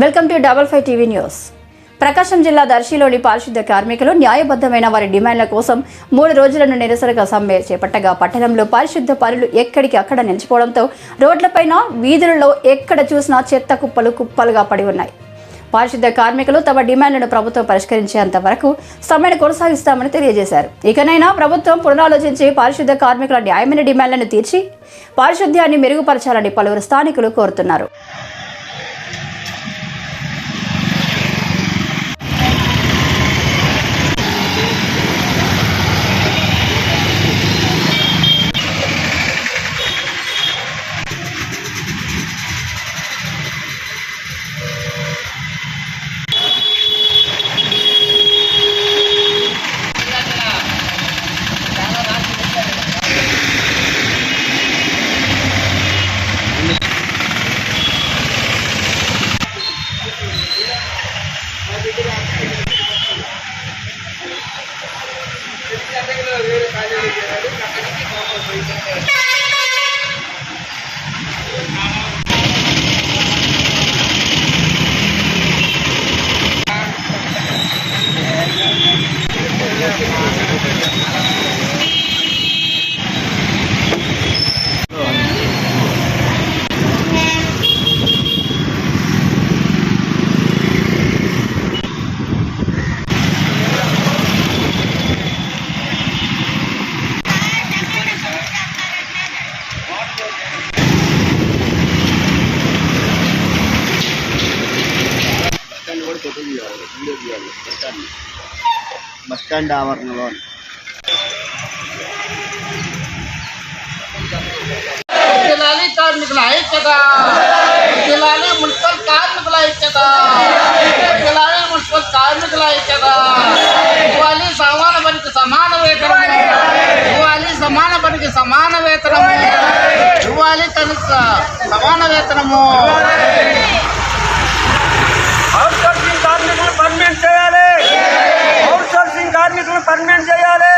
Welcome to double five TV news. Prakasam జిల్లా దర్శిలోని పారిశుద్ధ కార్మికులు న్యాయబద్ధమైన వారి డిమాండ్ల కోసం మూడు రోజులను నిరసనగా సమ్మె చేపట్టగా పట్టణంలో పారిశుద్ధ పనులు ఎక్కడికి అక్కడ నిలిచిపోవడంతో రోడ్లపైన వీధులలో ఎక్కడ చూసినా చెత్త కుప్పలు కుప్పలుగా పడి ఉన్నాయి. పారిశుద్ధ కార్మికులు తమ డిమాండ్లను ప్రభుత్వం పరిష్కరించేంత వరకు సమ్మెను కొనసాగిస్తామని తెలియజేశారు. ఇకనైనా ప్రభుత్వం పునరాలోచించి పారిశుద్ధ కార్మికుల న్యాయమైన డిమాండ్లను తీర్చి పారిశుద్ధ్యాన్ని మెరుగుపరచాలని పలువురు స్థానికులు కోరుతున్నారు. బస్ స్టాండ్ ఆవరణలో. జిల్లాలి కార్మికుల ఐక్యత. జిల్లాలి మున్సిపల్ కార్మికుల ఐక్యత. జిల్లాలి మున్సిపల్ కార్మికుల ఐక్యత. ఇవ్వాలి సమాన పనికి సమాన వేతనం. ఇవ్వాలి సమాన పనికి సమాన వేతనము ఇవ్వాలి తనకు సమాన వేతనము అవుట్ సోర్సింగ్ కార్మికులు పర్మనెంట్ చేయాలి అవుట్ పర్మనెంట్ చేయాలి.